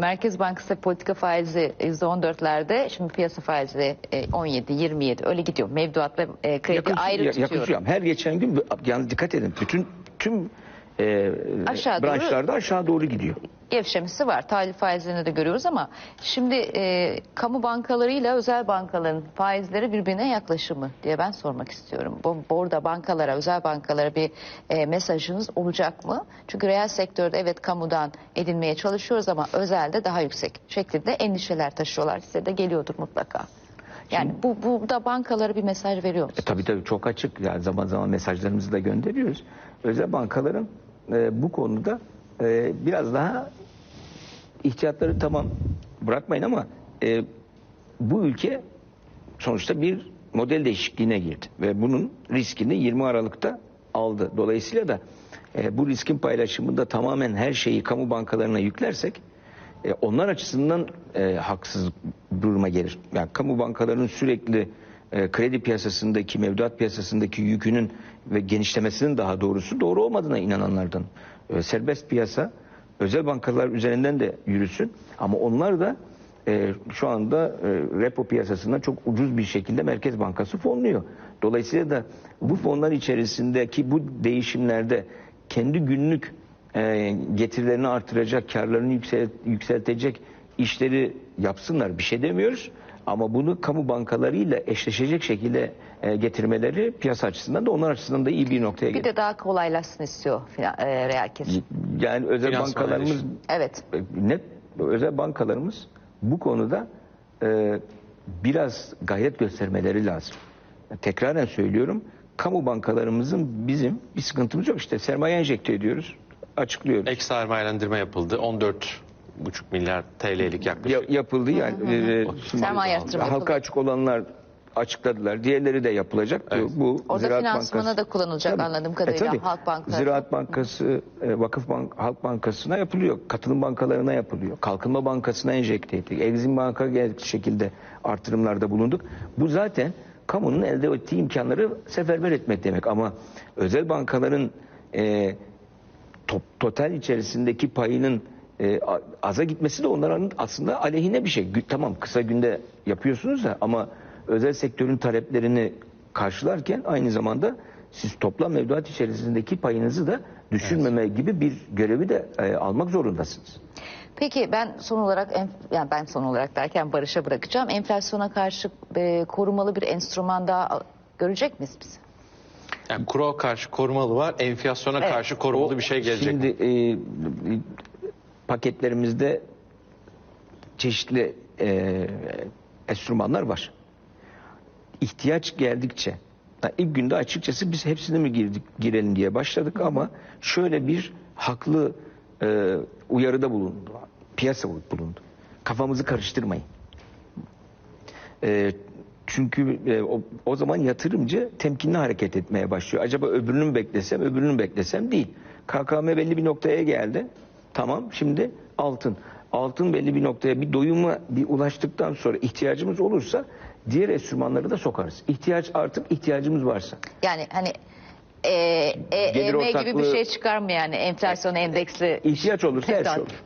Merkez Bankası politika faizi %14'lerde şimdi piyasa faizi e, 17 27 öyle gidiyor. Mevduat ve e, kredi Yakın- ayrı ya- tutuyorum. yakışıyor. Her geçen gün yalnız dikkat edin. Bütün tüm e, Aşağı doğru- branşlarda aşağı doğru gidiyor. Gevşemesi var. Tahvil faizlerini de görüyoruz ama şimdi e, kamu bankalarıyla özel bankaların faizleri birbirine yaklaşımı diye ben sormak istiyorum. Bu burada bankalara, özel bankalara bir e, mesajınız olacak mı? Çünkü reel sektörde evet kamudan edinmeye çalışıyoruz ama özelde daha yüksek şeklinde endişeler taşıyorlar. Size de geliyordur mutlaka. Yani bu burada bankalara bir mesaj veriyor E, tabii tabii çok açık. Yani zaman zaman mesajlarımızı da gönderiyoruz. Özel bankaların e, bu konuda e, biraz daha ihtiyatları tamam bırakmayın ama e, bu ülke sonuçta bir model değişikliğine girdi ve bunun riskini 20 Aralık'ta aldı. Dolayısıyla da e, bu riskin paylaşımında tamamen her şeyi kamu bankalarına yüklersek e, onlar açısından e, haksız duruma gelir. Yani kamu bankalarının sürekli e, kredi piyasasındaki, mevduat piyasasındaki yükünün ve genişlemesinin daha doğrusu doğru olmadığına inananlardan. E, serbest piyasa özel bankalar üzerinden de yürüsün ama onlar da e, şu anda repo piyasasına çok ucuz bir şekilde Merkez Bankası fonluyor. Dolayısıyla da bu fonlar içerisindeki bu değişimlerde kendi günlük getirilerini artıracak, karlarını yüksel- yükseltecek işleri yapsınlar. Bir şey demiyoruz. Ama bunu kamu bankalarıyla eşleşecek şekilde e, getirmeleri piyasa açısından da onlar açısından da iyi bir noktaya Bir gelir. de daha kolaylaşsın istiyor filan- e, reel kesim. Yani özel Finansman bankalarımız. Evet. net özel bankalarımız bu konuda e, biraz gayret göstermeleri lazım. Tekraren söylüyorum. Kamu bankalarımızın bizim bir sıkıntımız yok. İşte sermaye enjekte ediyoruz. Açıklıyoruz. Ek sermayelendirme yapıldı. 14,5 milyar TL'lik yaklaşık. Ya- yapıldı yani. e, şimdi Sermaye yatırımı halka yapıldı. açık olanlar açıkladılar. Diğerleri de yapılacak. Evet. Bu Orada Ziraat finansmana Bankası- da kullanılacak Tabii. anladığım kadarıyla tabii. Halk Bankası. Ziraat Bankası, e, Vakıf Bank, Halk Bankası'na yapılıyor. Katılım bankalarına yapılıyor. Kalkınma Bankası'na enjekte ettik. Exim Bank'a gerekli şekilde artırımlarda bulunduk. Bu zaten kamunun elde ettiği imkanları seferber etmek demek. Ama özel bankaların e, top, total içerisindeki payının e, aza gitmesi de onların aslında aleyhine bir şey. Tamam kısa günde yapıyorsunuz da ama özel sektörün taleplerini karşılarken aynı zamanda siz toplam mevduat içerisindeki payınızı da düşürmeme gibi bir görevi de e, almak zorundasınız. Peki ben son olarak yani ben son olarak derken Barış'a bırakacağım. Enflasyona karşı e, korumalı bir enstrüman daha görecek miyiz biz? Yani kura karşı korumalı var. Enflasyona Evet. karşı korumalı bir şey gelecek. Şimdi e, paketlerimizde çeşitli e, enstrümanlar var. İhtiyaç geldikçe ilk günde açıkçası biz hepsine mi girdik girelim diye başladık ama şöyle bir haklı e, uyarıda bulundu. Piyasa bulundu. Kafamızı karıştırmayın. E, çünkü e, o, o zaman yatırımcı temkinli hareket etmeye başlıyor. Acaba öbürünü mü beklesem, öbürünü mü beklesem değil. KKM belli bir noktaya geldi. Tamam şimdi altın. Altın belli bir noktaya bir doyuma bir ulaştıktan sonra ihtiyacımız olursa diğer enstrümanları da sokarız. İhtiyaç artık ihtiyacımız varsa. Yani hani e, e, Gelir EM gibi bir şey çıkar mı yani enflasyon endeksli İhtiyaç olursa her şey olur.